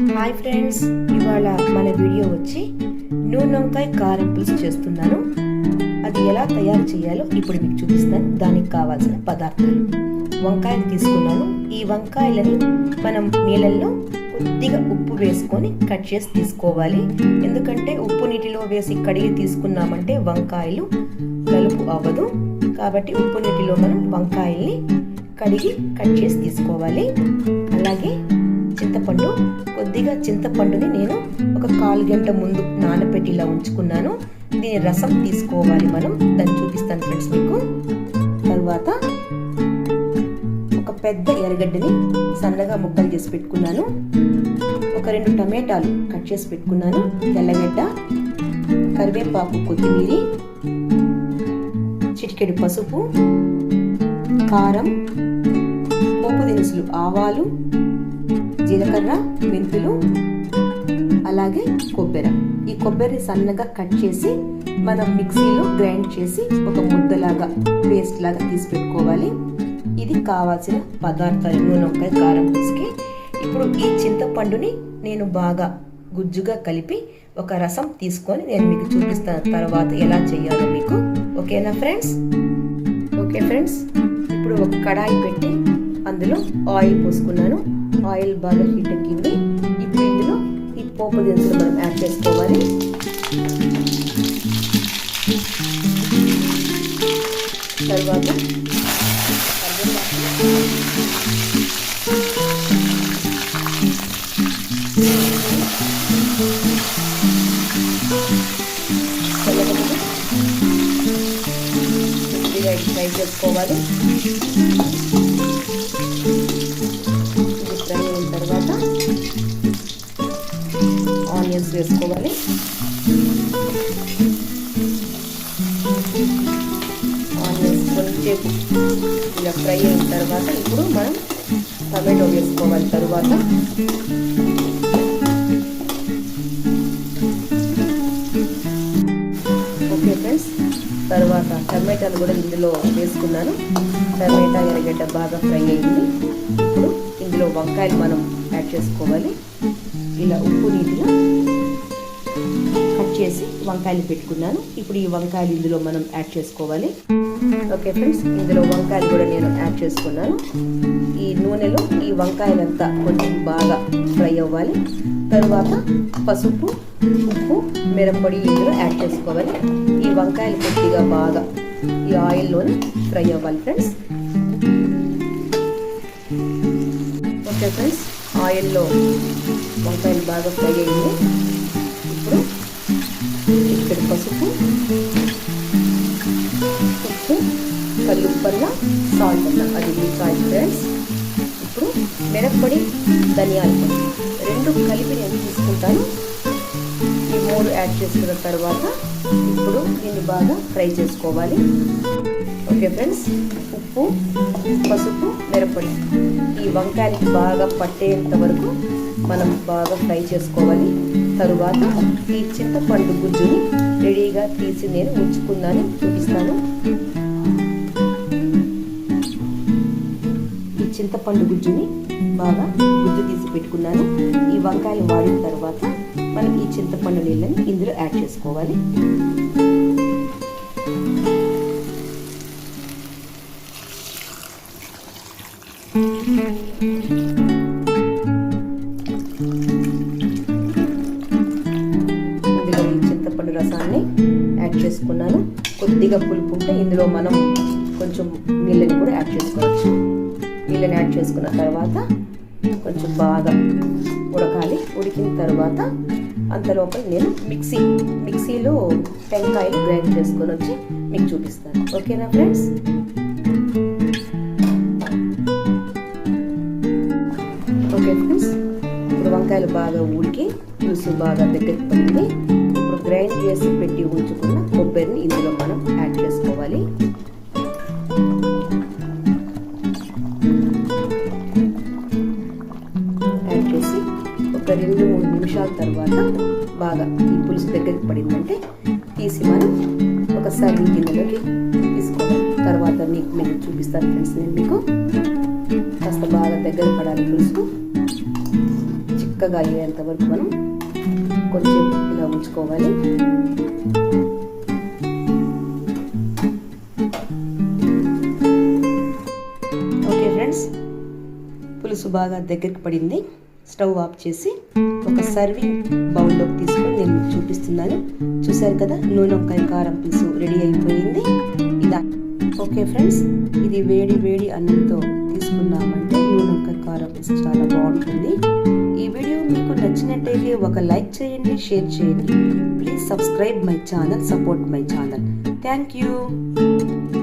Hi friends ఇవాళ మన video వచ్చి నూనె వంకాయ కారం పులుసు చేస్తున్నాను. అది ఎలా తయారు చేయాలో ఇప్పుడు మీకు చూపిస్తాను. దానికి కావాల్సిన పదార్థాలు. వంకాయలు తీసుకున్నాను. ఈ వంకాయలని మనం నీళ్ళల్లో కొద్దిగా ఉప్పు వేసుకొని కట్ చేసి తీసుకోవాలి. ఎందుకంటే ఉప్పు నీటిలో వేసి కడిగి తీసుకున్నామంటే వంకాయలు కలుపు అవ్వదు. కాబట్టి ఉప్పు నీటిలో మనం వంకాయల్ని కడిగి కట్ చేసి తీసుకోవాలి. అలాగే చింతపండు కొద్దిగా చింతపండుని నేను ఒక కాలు గంట ముందు నానబెట్టి ఇలా ఉంచుకున్నాను. దీని రసం తీసుకోవాలి మనం. దాన్ని చూపిస్తాను ఫ్రెండ్స్ మీకు. తర్వాత ఒక పెద్ద ఎర్రగడ్డని సన్నగా ముక్కలు చేసి పెట్టుకున్నాను. ఒక రెండు టమాటాలు కట్ చేసి పెట్టుకున్నాను. తెల్లగడ్డ కరివేపాకు కొత్తిమీరి చిటికెడు పసుపు కారం పోపు దినుసులు ఆవాలు జీలకర్ర మెంతులు అలాగే కొబ్బరి. ఈ కొబ్బరి సన్నగా కట్ చేసి మనం మిక్సీలో గ్రైండ్ చేసి ఒక ముద్దలాగా పేస్ట్ లాగా తీసి పెట్టుకోవాలి. ఇది కావాల్సిన పదార్థాలు నూనె వంకాయ కారం పులుసుకి ఇప్పుడు ఈ చింతపండుని నేను బాగా గుజ్జుగా కలిపి ఒక రసం తీసుకొని నేను మీకు చూపిస్తాను తర్వాత ఎలా చేయాలో మీకు. ఓకేనా ఫ్రెండ్స్? ఓకే ఫ్రెండ్స్ ఇప్పుడు ఒక కడాయి పెట్టి అందులో ఆయిల్ పోసుకున్నాను. ఆయిల్ బాగా హీట్ ఎక్కింది. ఇప్పుడు ఇందులో ఈ పోపు దినుసులు మనం యాడ్ చేసుకోవాలి. తర్వాత ఫ్రై చేసుకోవాలి. ఆనియన్స్ వేసుకోవాలి. ఆనియన్స్ కొంచెం ఇలా ఫ్రై అయిన తర్వాత ఇప్పుడు మనం టమాటో వేసుకోవాలి తర్వాత. ఓకే ఫ్రెండ్స్ తర్వాత టమాటాలు కూడా ఇందులో వేసుకున్నాను. టమాటా ఎరగడ్డ బాగా ఫ్రై అయింది. ఇప్పుడు ఇందులో వంకాయలు మనం యాడ్ చేసుకోవాలి. ఇలా ఉప్పు నీటిలో కట్ చేసి వంకాయలు పెట్టుకున్నాను. ఇప్పుడు ఈ వంకాయలు ఇందులో మనం యాడ్ చేసుకోవాలి. ఓకే ఫ్రెండ్స్ ఇందులో వంకాయలు కూడా నేను యాడ్ చేసుకున్నాను. ఈ నూనెలో ఈ వంకాయలంతా కొంచెం బాగా ఫ్రై అవ్వాలి. తరువాత పసుపు ఉప్పు మిరప్పొడి ఇందులో యాడ్ చేసుకోవాలి. ఈ వంకాయలు కొద్దిగా బాగా ఈ ఆయిల్లోనే ఫ్రై అవ్వాలి ఫ్రెండ్స్. ఓకే ఫ్రెండ్స్ ఆయిల్లో వంకాయలు బాగా ఫ్రై అయ్యింది. మిరప్పొడి ధనియాల పొడి. రెండు కలిపి నేను తీసుకుంటాను. ఈ మూడు యాడ్ చేసుకున్న తర్వాత ఇప్పుడు దీన్ని బాగా ఫ్రై చేసుకోవాలి. Okay friends? ఉప్పు పసుపు మిరప్పొడి ఈ వంకాయలకి బాగా పట్టేంత వరకు మనం బాగా ఫ్రై చేసుకోవాలి. తరువాత ఈ చింతపండు గుజ్జుని రెడీగా తీసి నేను ఉంచుకున్నాను చూపిస్తాను. ఈ చింతపండు గుజ్జుని బాగా గుజ్జు తీసి పెట్టుకున్నాను. ఈ వంకాయలు వాడిన తర్వాత మనం ఈ చింతపండు నీళ్ళని ఇందులో యాడ్ చేసుకోవాలి. ఇందులో ఈ చింతపండు రసాన్ని యాడ్ చేసుకున్నాను. కొద్దిగా పులుపు ఉంటే ఇందులో మనం కొంచెం నీళ్ళని కూడా యాడ్ చేసుకోవచ్చు. నీళ్ళని యాడ్ చేసుకున్న తర్వాత కొంచెం బాగా ఉడకాలి. ఉడికిన తర్వాత అంతలోపల నేను మిక్సీ మిక్సీలో టెంకాయలు గ్రైండ్ చేసుకొని వచ్చి మీకు చూపిస్తాను. ఓకేనా ఫ్రెండ్స్? ఓకే ఫ్రెండ్స్ ఇప్పుడు వంకాయలు బాగా ఉడికి పులుసు బాగా దగ్గరికి పడింది ఇప్పుడు గ్రైండ్ చేసి పెట్టి ఉంచుకున్న కొబ్బరిని ఇందులో మనం యాడ్ చేసుకోవాలి. నిమిషాల తర్వాత బాగా ఈ పులుసు దగ్గరికి పడిందంటే తీసి మనం ఒకసారి గిన్నెలోకి తీసుకోవాలి తర్వాత మీకు నేను చూపిస్తాను ఫ్రెండ్స్ నేను మీకు కాస్త బాగా దగ్గర పడాలి పులుసు. చిక్కగా అయ్యేంత వరకు మనం కొంచెం ఇలా ఉంచుకోవాలి. ఓకే ఫ్రెండ్స్ పులుసు బాగా దగ్గరికి పడింది. స్టవ్ ఆఫ్ చేసి ఒక సర్వింగ్ బౌల్లోకి తీసుకొని నేను చూపిస్తున్నాను. చూశారు కదా నూనె ఒక్కరి కారం పులుసు రెడీ అయిపోయింది. ఇలా ఓకే ఫ్రెండ్స్ ఇది వేడి వేడి అన్నంతో తీసుకున్నామంటే నూనె వంకాయ కారం పులుసు చాలా బాగుంటుంది. ఈ వీడియో మీకు నచ్చినట్టయితే ఒక లైక్ చేయండి షేర్ చేయండి. Please subscribe my channel support my channel. Thank you.